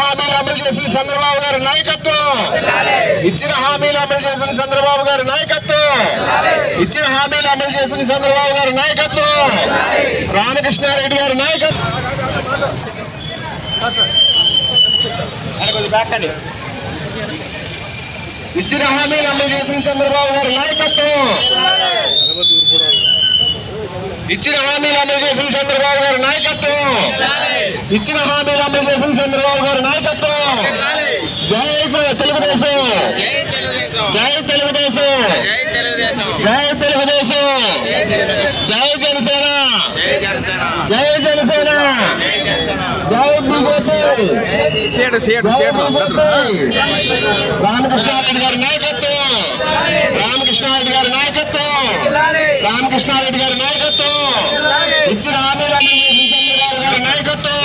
హామీలు అమలు చేసిన చంద్రబాబు గారి నాయకత్వం. ఇచ్చిన హామీలు అమలు చేసిన చంద్రబాబు గారి నాయకత్వం. ఇచ్చిన హామీలు అమలు చేసిన చంద్రబాబు గారి నాయకత్వం. రామకృష్ణారెడ్డి గారి నాయకత్వం. ఇచ్చిన హామీలు అమలు చేసిన చంద్రబాబు గారి నాయకత్వం ఇచ్చిన హామీలు అమలు చేసిన చంద్రబాబు గారి నాయకత్వం. ఇచ్చిన హామీలు అమలు చేసిన చంద్రబాబు గారి నాయకత్వం. జై తెలుగుదేశం. జై తెలుగుదేశం. జై తెలుగుదేశం. జై జనసేన. జై జనసేన. జై బీజేపీ. రామకృష్ణారెడ్డి గారి నాయకత్వం రామకృష్ణారెడ్డి గారి నాయకత్వం రామకృష్ణారెడ్డి గారి నాయకత్వం ఇచ్చిన హామీలన్నీ చేసిన చంద్రబాబు గారి నాయకత్వం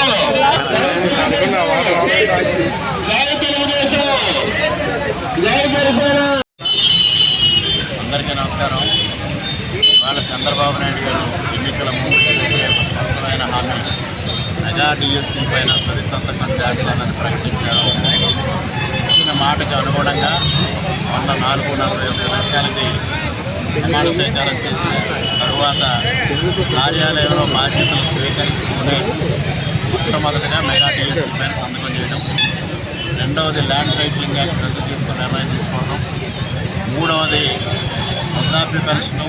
జై తెలుగుదేశం జై జనసేన అందరికీ నమస్కారం. ఇవాళ చంద్రబాబు నాయుడు గారు ఎన్నికల ముందు ఒక స్పష్టమైన హామీ మెగా డిఎస్సీ పైన తొలి సంతకం చేస్తానని ప్రకటించారు. ఇచ్చిన మాటకు అనుగుణంగా మొన్న నాలుగు నలభై ఒక్క నిమిషాలకి ప్రమాణ స్వీకారం చేసిన తరువాత కార్యాలయంలో బాధ్యతలు స్వీకరించుకుని మొట్టమొదటిగా మెగా డిఎస్సీ పైన సంతకం చేయడం. రెండవది ల్యాండ్ రైట్లింగ్ యాక్ట్ రద్దు తీసుకుని నిర్ణయం తీసుకోవడం. మూడవది వృద్ధాప్య పెన్షన్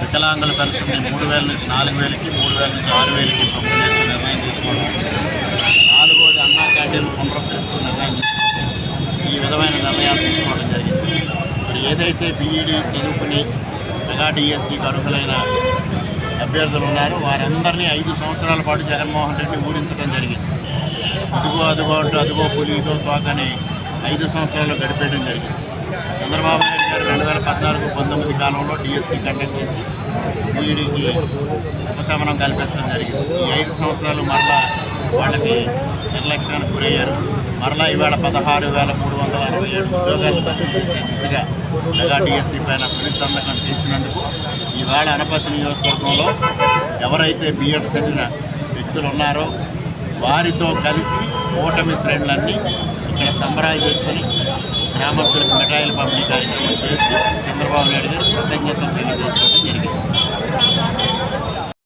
వికలాంగుల పెన్షన్ని మూడు వేల నుంచి నాలుగు వేలకి మూడు వేల నుంచి ఆరు వేలకి పంపిణీ చేసే నిర్ణయం తీసుకోవడం. నాలుగవది అన్నా క్యాంటీన్ పునరుద్ధరిస్తూ నిర్ణయం తీసుకోవడం. ఈ విధమైన నిర్ణయాలు తీసుకోవడం జరిగింది. మరి ఏదైతే బీఈడీ చదువుకుని మెగా డిఎస్సికి అర్హులైన అభ్యర్థులు ఉన్నారో వారందరినీ ఐదు సంవత్సరాల పాటు జగన్మోహన్ రెడ్డి ఊరించడం జరిగింది. ఇదిగో అదుగో అంటూ అదుగో పులితో తోకని ఐదు సంవత్సరాలు గడిపేయడం జరిగింది. చంద్రబాబు నాయుడు గారు రెండు వేల పద్నాలుగు పంతొమ్మిది కాలంలో డిఎస్సి కండక్ట్ చేసి బీఈడీకి ఉపశమనం కల్పించడం జరిగింది. ఈ ఐదు సంవత్సరాలు మరలా వాళ్ళకి నిర్లక్ష్యానికి గురయ్యారు. మరలా ఇవాళ పదహారు వేల మూడు వందల అరవై ఏడు ఉద్యోగాలు భర్తీ చేసే దిశగా మెగా డిఎస్సి పైన తొలి సంతకం చేసినందుకు ఇవాళ అనపతి నియోజకవర్గంలో ఎవరైతే బీఎడ్ చదివిన వ్యక్తులు ఉన్నారో వారితో కలిసి ఓటమి శ్రేణులన్నీ ఇక్కడ సంబరాలు చేసుకొని గ్రామస్తులకు మిఠాయిల పంపిణీ కార్యక్రమం చేసి చంద్రబాబు నాయుడు గారు కృతజ్ఞతలు తెలియజేసుకోవడం జరిగింది.